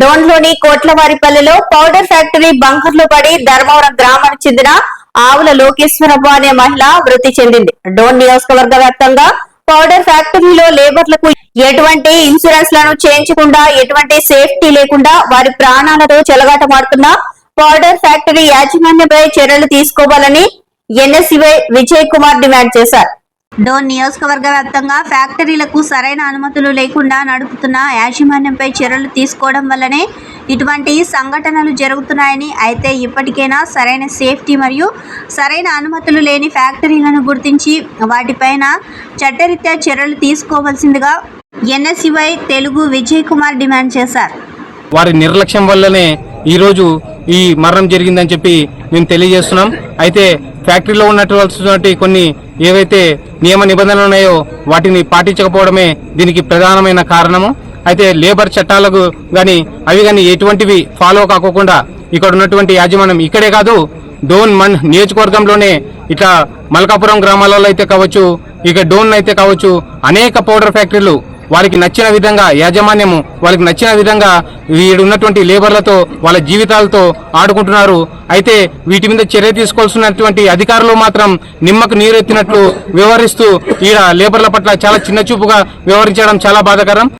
డోన్లోని కోట్లవారిపల్లెలో powder factory బంకర్లు పడి ధర్మవరం గ్రామానికి చెందిన ఆవుల లోకేశ్వరమ్మ అనే మహిళ మృతి చెందింది. డోన్ నియోజకవర్గ వ్యాప్తంగా పౌడర్ ఫ్యాక్టరీలో లేబర్లకు ఎటువంటి ఇన్సూరెన్స్లను చేయించకుండా ఎటువంటి సేఫ్టీ లేకుండా వారి ప్రాణాలతో చెలగాటమాడుతున్న పౌడర్ ఫ్యాక్టరీ యాజమాన్యంపై చర్యలు తీసుకోవాలని ఎన్ఎస్సివై విజయ్ కుమార్ డిమాండ్ చేశారు. డోన్ నియోజకవర్గ వ్యాప్తంగా ఫ్యాక్టరీలకు సరైన అనుమతులు లేకుండా నడుపుతున్న యాజమాన్యంపై చర్యలు తీసుకోవడం వల్లనే ఇటువంటి సంఘటనలు జరుగుతున్నాయని అయితే ఇప్పటికైనా సరైన సేఫ్టీ మరియు సరైన అనుమతులు లేని ఫ్యాక్టరీలను గుర్తించి వాటిపైన చట్టరీత్యా చర్యలు తీసుకోవాల్సిందిగా ఎన్ఎస్యుఐ తెలుగు విజయ్ కుమార్ డిమాండ్ చేశారు. వారి నిర్లక్ష్యం వల్లనే ఈరోజు ఈ మరణం జరిగిందని చెప్పి మేము తెలియజేస్తున్నాం. అయితే ఫ్యాక్టరీలో ఉన్నటువంటి కొన్ని ఏవైతే నియమ నిబంధనలు ఉన్నాయో వాటిని పాటించకపోవడమే దీనికి ప్రధానమైన కారణము. అయితే లేబర్ చట్టాలకు కానీ అవి కానీ ఎటువంటివి ఫాలో కాకోకుండా ఇక్కడ ఉన్నటువంటి యాజమాన్యం ఇక్కడే కాదు డోన్ మన్ నియోజకవర్గంలోనే ఇట్లా మల్కాపురం గ్రామాలలో అయితే కావచ్చు ఇక డోన్ అయితే కావచ్చు అనేక పౌడర్ ఫ్యాక్టరీలు వారికి నచ్చిన విధంగా యాజమాన్యము వాళ్ళకి నచ్చిన విధంగా వీడు ఉన్నటువంటి లేబర్లతో వాళ్ళ జీవితాలతో ఆడుకుంటున్నారు. అయితే వీటి మీద చర్య తీసుకోవాల్సినటువంటి అధికారులు మాత్రం నిమ్మకు నీరెత్తినట్లు వ్యవహరిస్తూ ఈడ లేబర్ల పట్ల చాలా చిన్న చూపుగా వ్యవహరించడం చాలా బాధాకరం.